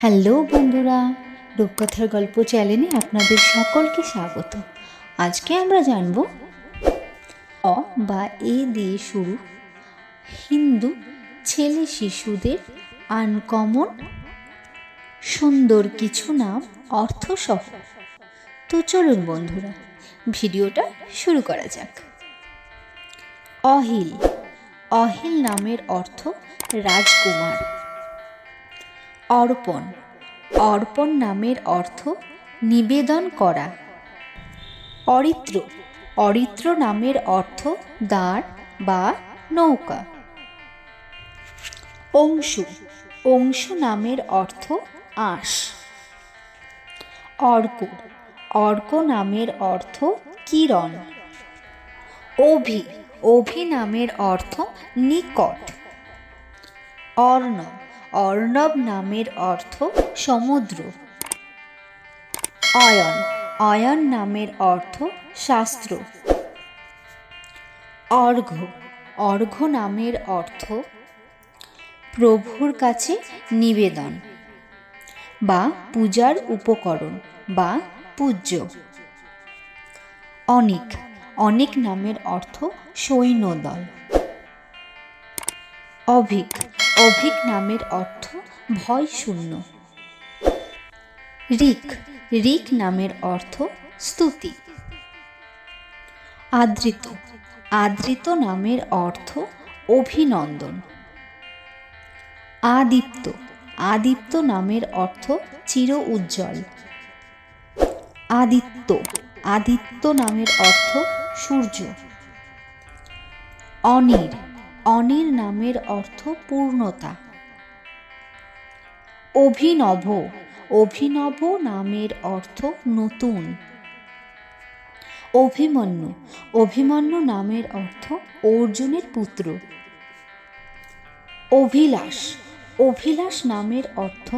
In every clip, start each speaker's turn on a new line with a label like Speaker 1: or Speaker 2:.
Speaker 1: Hello বন্ধুরা রূপকথার গল্প চ্যানেলে আপনাদের সকলকে স্বাগত। আজকে আমরা জানব অ বা এ দিয়ে শুরু। হিন্দু ছেলে শিশুদের আনকমন সুন্দর কিছু নাম অর্থসহ তো চলুন বন্ধুরা, ভিডিওটা শুরু করা যাক। অহিল অহিল নামের অর্থ রাজকুমার। অর্পণ। অর্পণ নামের অর্থ নিবেদন করা। অরিত্র। অরিত্র নামের অর্থ দাঁড় বা নৌকা। অংশু। অংশু নামের অর্থ আঁশ। অর্ক। অর্ক নামের অর্থ কিরণ। অভি। অভি নামের অর্থ নিকট। অর্ণব অর্ণব নামের অর্থ সমুদ্র। অয়ন অয়ন নামের অর্থ শাস্ত্র। অর্ঘ অর্ঘ নামের অর্থ প্রভুর কাছে নিবেদন বা পূজার উপকরণ বা পূজ্য। অনেক অনেক নামের অর্থ সৈন্যদল। অভিক অভিক নামের অর্থ ভয় শূন্য। রিক রিক নামের অর্থ স্তুতি। আদৃত আদৃত নামের অর্থ অভিনন্দন। আদিত্য আদিত্য নামের অর্থ চির উজ্জ্বল। আদিত্য আদিত্য নামের অর্থ সূর্য। অনির অনির নামের অর্থ পূর্ণতা। অভিনব অভিনব নামের অর্থ নতুন। অভিমন্যু অভিমন্যু নামের অর্থ অর্জুনের পুত্র। অভিলাষ অভিলাষ নামের অর্থ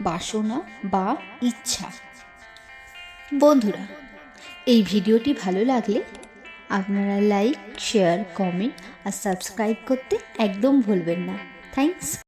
Speaker 1: বাসনা বা ইচ্ছা। বন্ধুরা, এই ভিডিওটি ভালো লাগলে আপনারা লাইক শেয়ার কমেন্ট আর সাবস্ক্রাইব করতে একদম ভুলবেন না। থ্যাংকস